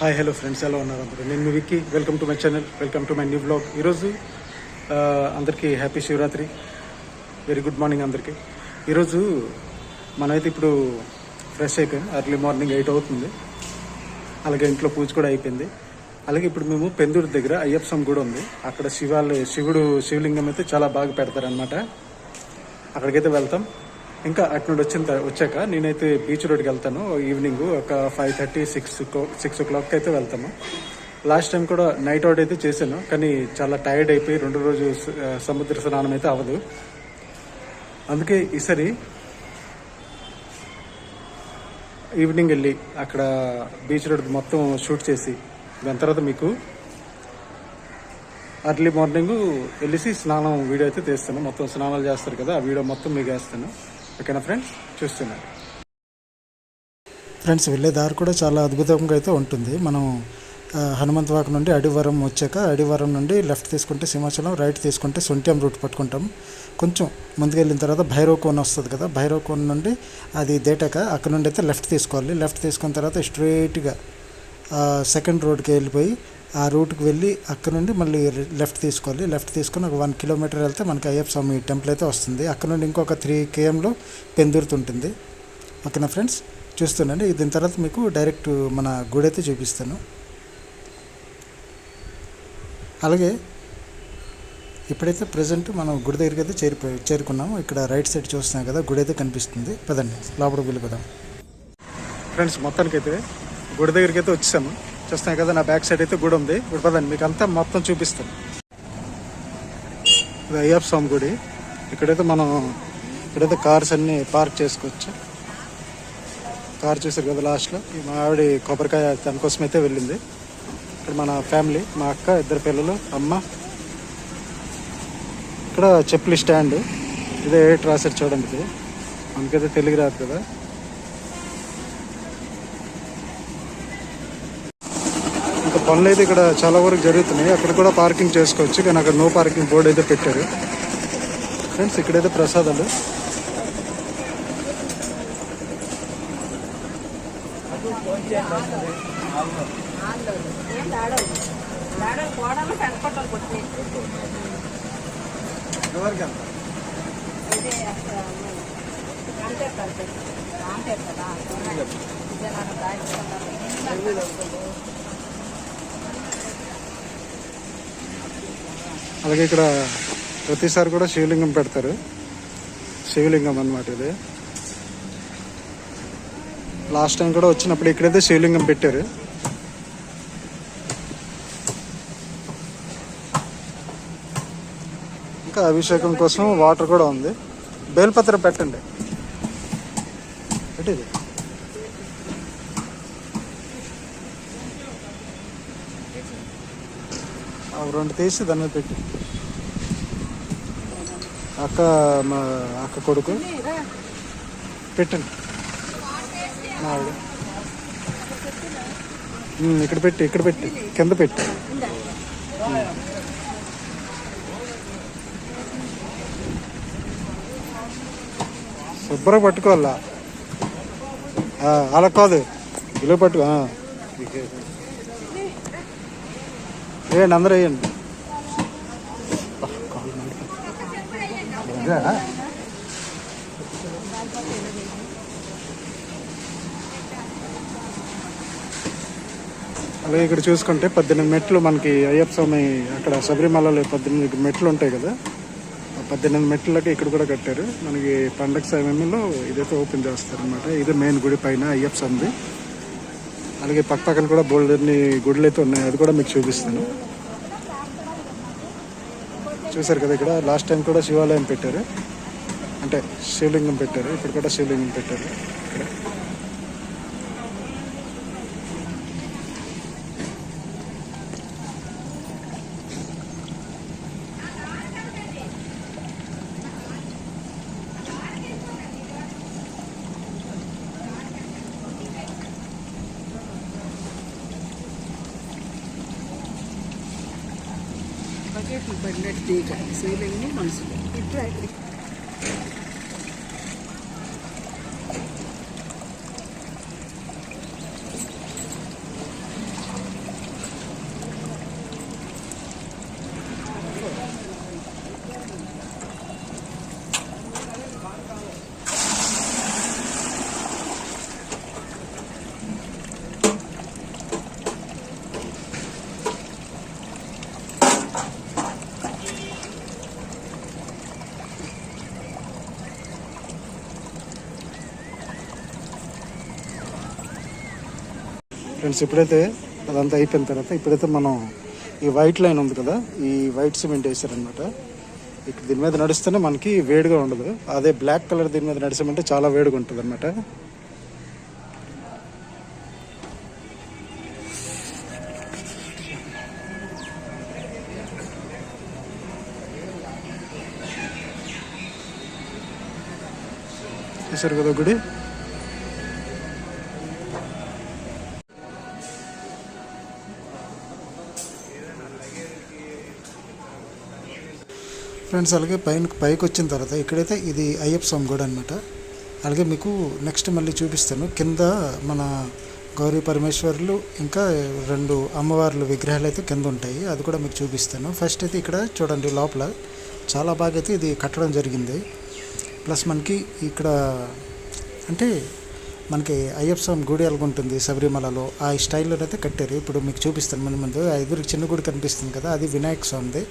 Hi hello friends ఎలా ఉన్నారు అందరూ నేను మీ Vicky welcome to my channel welcome to my new blog ఈరోజు అందరికీ happy Shivaratri. Very good morning అందరికీ. ఈరోజు మనమైతే ఇప్పుడు ఫ్రెష్ అయిపోయాం. ఎర్లీ మార్నింగ్ ఎయిట్ అవుతుంది. అలాగే ఇంట్లో పూజ కూడా అయిపోయింది. అలాగే ఇప్పుడు మేము పెందూరు దగ్గర అయ్యప్ప గుడి ఉంది. అక్కడ శివాలయ శివుడు శివలింగం అయితే చాలా బాగా పెడతారనమాట అక్కడికైతే వెళ్తాం. ఇంకా అటు నుండి వచ్చిన వచ్చాక నేనైతే బీచ్ రోడ్కి వెళ్తాను. ఈవినింగ్ ఒక five thirty six six o'clock అయితే వెళ్తాము. లాస్ట్ టైం కూడా నైట్ అవుట్ అయితే చేశాను కానీ చాలా టైర్డ్ అయిపోయి రెండు రోజు సముద్ర స్నానం అయితే అవ్వదు. అందుకే ఈసారి ఈవినింగ్ వెళ్ళి అక్కడ బీచ్ రోడ్ మొత్తం షూట్ చేసి దాని తర్వాత మీకు అర్లీ మార్నింగ్ వెళ్ళేసి స్నానం వీడియో అయితే తీస్తాను. మొత్తం స్నానాలు చేస్తారు కదా ఆ వీడియో మొత్తం మీకు వేస్తాను. ఓకేనా ఫ్రెండ్స్? చూస్తున్నాను ఫ్రెండ్స్ వెళ్ళే దారి కూడా చాలా అద్భుతంగా అయితే ఉంటుంది. మనం హనుమంతవాక నుండి అడివరం వచ్చాక అడివరం నుండి లెఫ్ట్ తీసుకుంటే సింహాచలం రైట్ తీసుకుంటే సొంట్యం రూట్ పట్టుకుంటాం. కొంచెం ముందుకెళ్ళిన తర్వాత భైరవ కోన్ వస్తుంది కదా భైరవ్ కోన్ నుండి అది దేటాక అక్కడ నుండి అయితే లెఫ్ట్ తీసుకోవాలి. లెఫ్ట్ తీసుకున్న తర్వాత స్ట్రైట్గా సెకండ్ రోడ్కి వెళ్ళిపోయి ఆ రూట్కి వెళ్ళి అక్కడ నుండి మళ్ళీ లెఫ్ట్ తీసుకోవాలి. లెఫ్ట్ తీసుకొని ఒక వన్ కిలోమీటర్ వెళ్తే మనకి అయ్యప్ప స్వామి టెంపుల్ అయితే వస్తుంది. అక్కడ నుండి ఇంకొక త్రీ కేఎంలో పెందురుతుంటుంది. ఓకేనా ఫ్రెండ్స్? చూస్తుండండి దీని తర్వాత మీకు డైరెక్ట్ మన గుడి అయితే చూపిస్తాను. అలాగే ఇప్పుడైతే ప్రజెంట్ మనం గుడి దగ్గరికి అయితే చేరిపోయి చేరుకున్నాము. ఇక్కడ రైట్ సైడ్ చూస్తున్నాం కదా గుడి అయితే కనిపిస్తుంది. పదండి లోపలికి వెళ్ళిపోదాం. ఫ్రెండ్స్ మొత్తానికి అయితే గుడి దగ్గరికి అయితే వచ్చాము చూస్తున్నాయి కదా నా బ్యాక్ సైడ్ అయితే గుడి ఉంది. ఇప్పుడు పదండి మీకు అంతా మొత్తం చూపిస్తాను. ఇది అయ్యప్ప స్వామి గుడి. ఇక్కడైతే మనం ఇక్కడైతే కార్స్ అన్ని పార్క్ చేసుకోవచ్చు. కార్ చూసారు కదా లాస్ట్లో మా ఆవిడ కొబ్బరికాయ దానికోసం అయితే వెళ్ళింది. ఇక్కడ మన ఫ్యామిలీ మా అక్క ఇద్దరు పిల్లలు అమ్మ. ఇక్కడ చెప్పులు స్టాండ్ ఇదే ఎయిట్ రాసారు చూడండి. ఇది మనకైతే తెలుగు రాదు కదా. పనులు అయితే ఇక్కడ చాలా వరకు జరుగుతున్నాయి. అక్కడ కూడా పార్కింగ్ చేసుకోవచ్చు. కానీ అక్కడ నో పార్కింగ్ బోర్డు అయితే పెట్టారు. ఫ్రెండ్స్ ఇక్కడైతే ప్రసాదాలు. అలాగే ఇక్కడ ప్రతిసారి కూడా శివలింగం పెడతారు. శివలింగం అన్నమాట ఇది. లాస్ట్ టైం కూడా వచ్చినప్పుడు ఇక్కడైతే శివలింగం పెట్టారు. ఇంకా అభిషేకం కోసం వాటర్ కూడా ఉంది. బేల్పత్ర పెట్టండి. పెట్టేది రెండు తీసి దాని మీద పెట్టి. అక్క మా అక్క కొడుకు. పెట్టండి. మా ఇక్కడ పెట్టి ఇక్కడ పెట్టి. కింద పెట్టి. శుభ్రంగా పట్టుకోవాలా? అలా కాదు. ఇలా పట్టుకో వేయండి అందరూ వేయండి. అలాగే ఇక్కడ చూసుకుంటే పద్దెనిమిది మెట్లు మనకి అయ్యప్ప స్వామి అక్కడ శబరిమలలో పద్దెనిమిది మెట్లు ఉంటాయి కదా. ఆ పద్దెనిమిది మెట్లకి ఇక్కడ కూడా కట్టారు. మనకి పండగ సమయంలో ఇదైతే ఓపెన్ చేస్తారనమాట ఇది ఇదే మెయిన్ గుడి పైన అయ్యప్ప స్వామిది. అలాగే పక్క పక్కన కూడా బోల్డర్ని గుడులు అయితే ఉన్నాయి. అది కూడా మీకు చూపిస్తాను. చూసారు కదా ఇక్కడ? లాస్ట్ టైం కూడా శివాలయం పెట్టారు. అంటే శివలింగం పెట్టారు. ఇక్కడ కూడా శివలింగం పెట్టారు. बड़े टी का सही मनसुद इतना ఫ్రెండ్స్ ఇప్పుడైతే అదంతా అయిపోయిన తర్వాత ఇప్పుడైతే మనం ఈ వైట్ లైన్ ఉంది కదా ఈ వైట్ సిమెంట్ వేసారనమాట ఇక్కడ దీని మీద నడుస్తేనే మనకి వేడిగా ఉండదు. అదే బ్లాక్ కలర్ దీని మీద నడిచామంటే చాలా వేడిగా ఉంటుంది అనమాట చూసారు కదా గుడి? ఫ్రెండ్స్ అలాగే పైన పైకి వచ్చిన తర్వాత ఇక్కడైతే ఇది అయ్యప్ప స్వామి గుడి అనమాట అలాగే మీకు నెక్స్ట్ మళ్ళీ చూపిస్తాను. కింద మన గౌరీ పరమేశ్వర్లు ఇంకా రెండు అమ్మవార్ల విగ్రహాలు అయితే కింద ఉంటాయి. అది కూడా మీకు చూపిస్తాను. ఫస్ట్ అయితే ఇక్కడ చూడండి లోపల చాలా బాగా అయితే ఇది కట్టడం జరిగింది. ప్లస్ మనకి ఇక్కడ అంటే మనకి అయ్యప్ప స్వామి గుడి ఎలాగుంటుంది శబరిమలలో. ఆ స్టైల్లో అయితే కట్టారు. ఇప్పుడు మీకు చూపిస్తాను ముందు ముందు. ఆ ఎదురు చిన్న గుడి కనిపిస్తుంది కదా అది వినాయక స్వామిది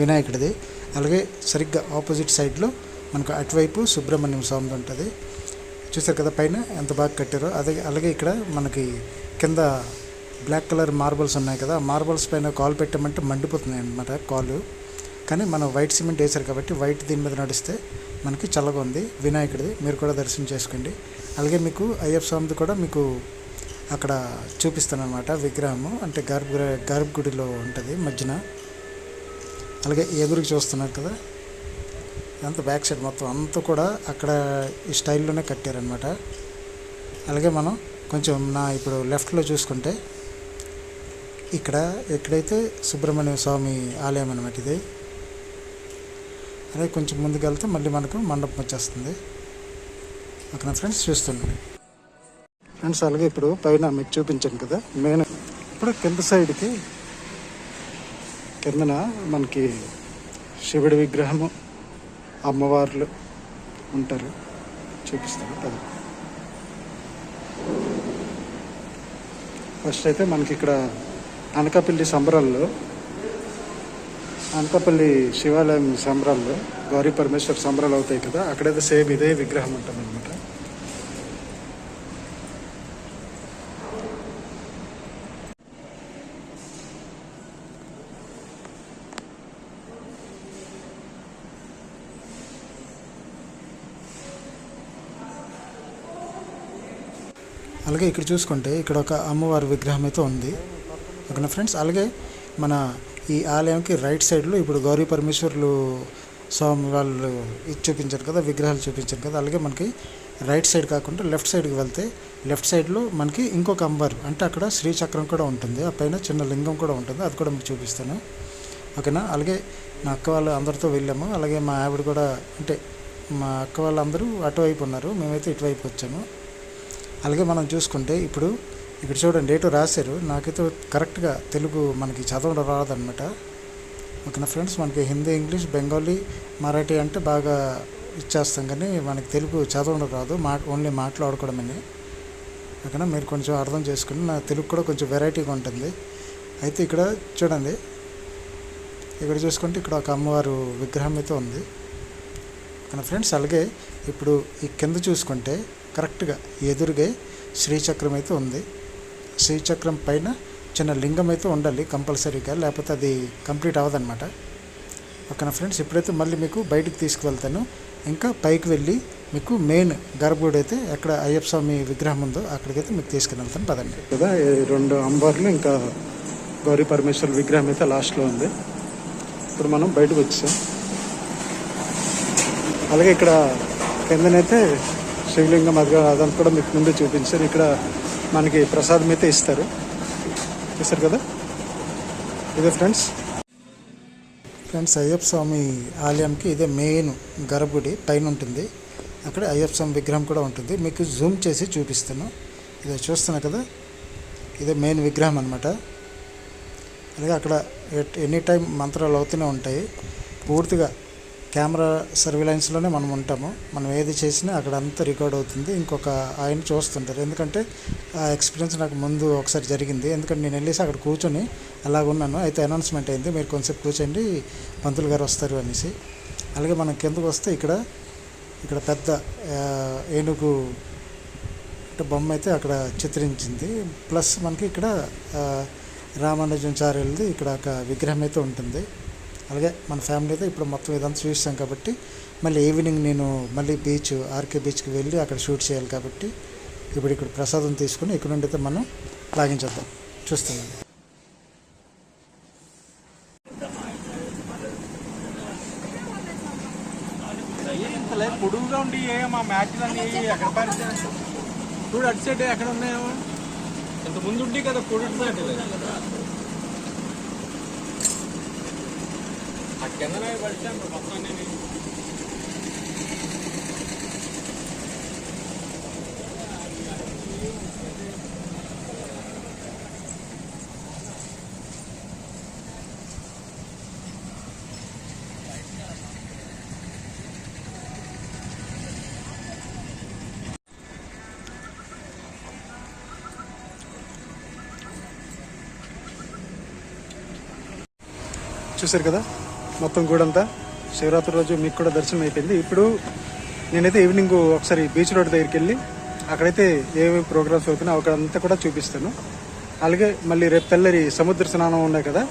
వినాయకుడిది. అలాగే సరిగ్గా ఆపోజిట్ సైడ్లో మనకు అటువైపు సుబ్రహ్మణ్యం స్వామిది ఉంటుంది. చూసారు కదా పైన ఎంత బాగా కట్టారో. అదే అలాగే ఇక్కడ మనకి కింద బ్లాక్ కలర్ మార్బల్స్ ఉన్నాయి కదా మార్బల్స్ పైన కాల్ పెట్టమంటే మండిపోతున్నాయి అనమాట కాలు. కానీ మనం వైట్ సిమెంట్ వేశారు కాబట్టి వైట్ దీని మీద నడిస్తే మనకి చల్లగా ఉంది. వినాయకుడిది మీరు కూడా దర్శనం చేసుకోండి. అలాగే మీకు అయ్యప్ప స్వామిది కూడా మీకు అక్కడ చూపిస్తాను అనమాట విగ్రహము. అంటే గర్భ గర్భగుడిలో ఉంటుంది మధ్యన. అలాగే ఎదురుకి చూస్తున్నారు కదా. అంత బ్యాక్ సైడ్ మొత్తం అంతా కూడా అక్కడ ఈ స్టైల్లోనే కట్టారనమాట అలాగే మనం కొంచెం నా ఇప్పుడు లెఫ్ట్లో చూసుకుంటే ఇక్కడ ఎక్కడైతే సుబ్రహ్మణ్య స్వామి ఆలయం అనమాట ఇది. అలాగే కొంచెం ముందుకు వెళ్తే మళ్ళీ మనకు మండపం వచ్చేస్తుంది. ఓకేనా ఫ్రెండ్స్? చూస్తున్నాను. ఫ్రెండ్స్ అలాగే ఇప్పుడు పైన మీకు చూపించాను కదా మెయిన్ ఇప్పుడు కింద సైడ్కి కిందన మనకి శివుడి విగ్రహము అమ్మవార్లు ఉంటారు. చూపిస్తాను అది ఫస్ట్ అయితే మనకి ఇక్కడ అనకాపల్లి సంబరాల్లో అనకాపల్లి శివాలయం సంబరాల్లో గౌరీ పరమేశ్వర సంబరాలు అవుతాయి కదా అక్కడైతే సేమ్ ఇదే విగ్రహం ఉంటుంది అలాగే ఇక్కడ చూసుకుంటే ఇక్కడ ఒక అమ్మవారి విగ్రహం అయితే ఉంది. ఓకేనా ఫ్రెండ్స్? అలాగే మన ఈ ఆలయంకి రైట్ సైడ్లో ఇప్పుడు గౌరీ పరమేశ్వర్లు స్వామి వాళ్ళు ఇది చూపించారు కదా విగ్రహాలు చూపించారు కదా అలాగే మనకి రైట్ సైడ్ కాకుండా లెఫ్ట్ సైడ్కి వెళ్తే లెఫ్ట్ సైడ్లో మనకి ఇంకొక అమ్మవారు అంటే అక్కడ శ్రీచక్రం కూడా ఉంటుంది. ఆ పైన చిన్న లింగం కూడా ఉంటుంది. అది కూడా మీకు చూపిస్తాను. ఓకేనా? అలాగే నా అక్క వాళ్ళు అందరితో వెళ్ళాము. అలాగే మా ఆవిడ కూడా అంటే మా అక్క వాళ్ళందరూ అటువైపు ఉన్నారు. మేమైతే ఇటువైపు వచ్చాము. అలాగే మనం చూసుకుంటే ఇప్పుడు ఇక్కడ చూడండి డేటు రాశారు. నాకైతే కరెక్ట్గా తెలుగు మనకి చదవడం రాదనమాట ఓకేనా ఫ్రెండ్స్? మనకి హిందీ ఇంగ్లీష్ బెంగాలీ మరాఠీ అంటే బాగా ఇచ్చేస్తాం కానీ మనకి తెలుగు చదవడం రాదు. మా ఓన్లీ మాట్లాడుకోవడమని. ఓకేనా? మీరు కొంచెం అర్థం చేసుకుని నా తెలుగు కూడా కొంచెం వెరైటీగా ఉంటుంది. అయితే ఇక్కడ చూడండి. ఇక్కడ చూసుకుంటే ఇక్కడ ఒక అమ్మవారు విగ్రహం అయితే ఉంది. ఓకేనా ఫ్రెండ్స్? అలాగే ఇప్పుడు ఈ కింద చూసుకుంటే కరెక్ట్గా ఎదురుగా శ్రీచక్రం అయితే ఉంది. శ్రీచక్రం పైన చిన్న లింగం అయితే ఉండాలి కంపల్సరీగా లేకపోతే అది కంప్లీట్ అవ్వదన్నమాట. ఓకేనా ఫ్రెండ్స్? ఇప్పుడైతే మళ్ళీ మీకు బయటికి తీసుకువెళ్తాను. ఇంకా పైకి వెళ్ళి మీకు మెయిన్ గర్భగుడి అయితే ఎక్కడ అయ్యప్ప స్వామి విగ్రహం ఉందో అక్కడికైతే మీకు తీసుకుని వెళ్తాను పదండి. కదా రెండు అంబార్లు ఇంకా గౌరీ పరమేశ్వర్ విగ్రహం అయితే లాస్ట్లో ఉంది. ఇప్పుడు మనం బయటకు వచ్చాం అలాగే ఇక్కడ కిందనైతే శివలింగం అది అదంతా కూడా మీకు ముందే చూపించారు ఇక్కడ మనకి ప్రసాదం అయితే ఇస్తారు. ఇస్తారు కదా? ఇదే ఫ్రెండ్స్? ఫ్రెండ్స్ అయ్యప్ప స్వామి ఆలయంకి ఇదే మెయిన్ గర్భగుడి పైన ఉంటుంది. అక్కడ అయ్యప్ప స్వామి విగ్రహం కూడా ఉంటుంది. మీకు జూమ్ చేసి చూపిస్తాను. ఇదే చూస్తున్నా కదా? ఇదే మెయిన్ విగ్రహం అనమాట అలాగే అక్కడ ఎట్ ఎనీ టైం మంత్రాలు అవుతూనే ఉంటాయి. పూర్తిగా కెమెరా సర్విలెన్స్లోనే మనం ఉంటాము. మనం ఏది చేసినా అక్కడ అంతా రికార్డ్ అవుతుంది. ఇంకొక ఆయన చూస్తుంటారు. ఎందుకంటే ఆ ఎక్స్పీరియన్స్ నాకు ముందు ఒకసారి జరిగింది. ఎందుకంటే నేను వెళ్ళేసి అక్కడ కూర్చొని అలాగ ఉన్నాను. అయితే అనౌన్స్మెంట్ అయింది. మీరు కొంచెంసేపు కూర్చోండి. పంతులు గారు వస్తారు అనేసి. అలాగే మనం కిందకు వస్తే ఇక్కడ ఇక్కడ పెద్ద ఏనుగు బొమ్మ అయితే అక్కడ చిత్రించింది. ప్లస్ మనకి ఇక్కడ రామానుజం రామానుజాచార్యులది ఇక్కడ ఒక విగ్రహం అయితే ఉంటుంది. అలాగే మన ఫ్యామిలీ అయితే ఇప్పుడు మొత్తం ఇదంతా చూసాం కాబట్టి మళ్ళీ ఈవినింగ్ నేను మళ్ళీ బీచ్ ఆర్కే బీచ్కి వెళ్ళి అక్కడ షూట్ చేయాలి కాబట్టి ఇప్పుడు ఇక్కడ ప్రసాదం తీసుకుని ఇక్కడ నుండి అయితే మనం లాగించేద్దాం. చూస్తున్నాం పొడుగుగా ఉండి ఏ మా మ్యాచ్లన్నీ ఎక్కడ చూడు అటు సైడ్ ఎక్కడ ఉన్నాయేమో? ఇంత ముందు ఉండి కదా పొడుగు కిందనే ఆ పడిచాను మొత్తం నేను చూసారు కదా? మొత్తం గూడంతా శివరాత్రి రోజు మీకు కూడా దర్శనం అయిపోయింది. ఇప్పుడు నేనైతే ఈవినింగ్ ఒకసారి బీచ్ రోడ్ దగ్గరికి వెళ్ళి అక్కడైతే ఏమేమి ప్రోగ్రామ్స్ అవుతున్నాయి అక్కడంతా కూడా చూపిస్తాను. అలాగే మళ్ళీ రేపు తెల్లరి సముద్ర స్నానం ఉన్నాయి కదా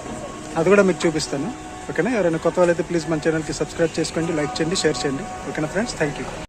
అది కూడా మీకు చూపిస్తాను. ఓకేనా? ఎవరైనా కొత్త వాళ్ళైతే ప్లీజ్ మన ఛానల్కి సబ్స్క్రైబ్ చేసుకోండి లైక్ చేయండి షేర్ చేయండి. ఓకేనా ఫ్రెండ్స్ థ్యాంక్ యూ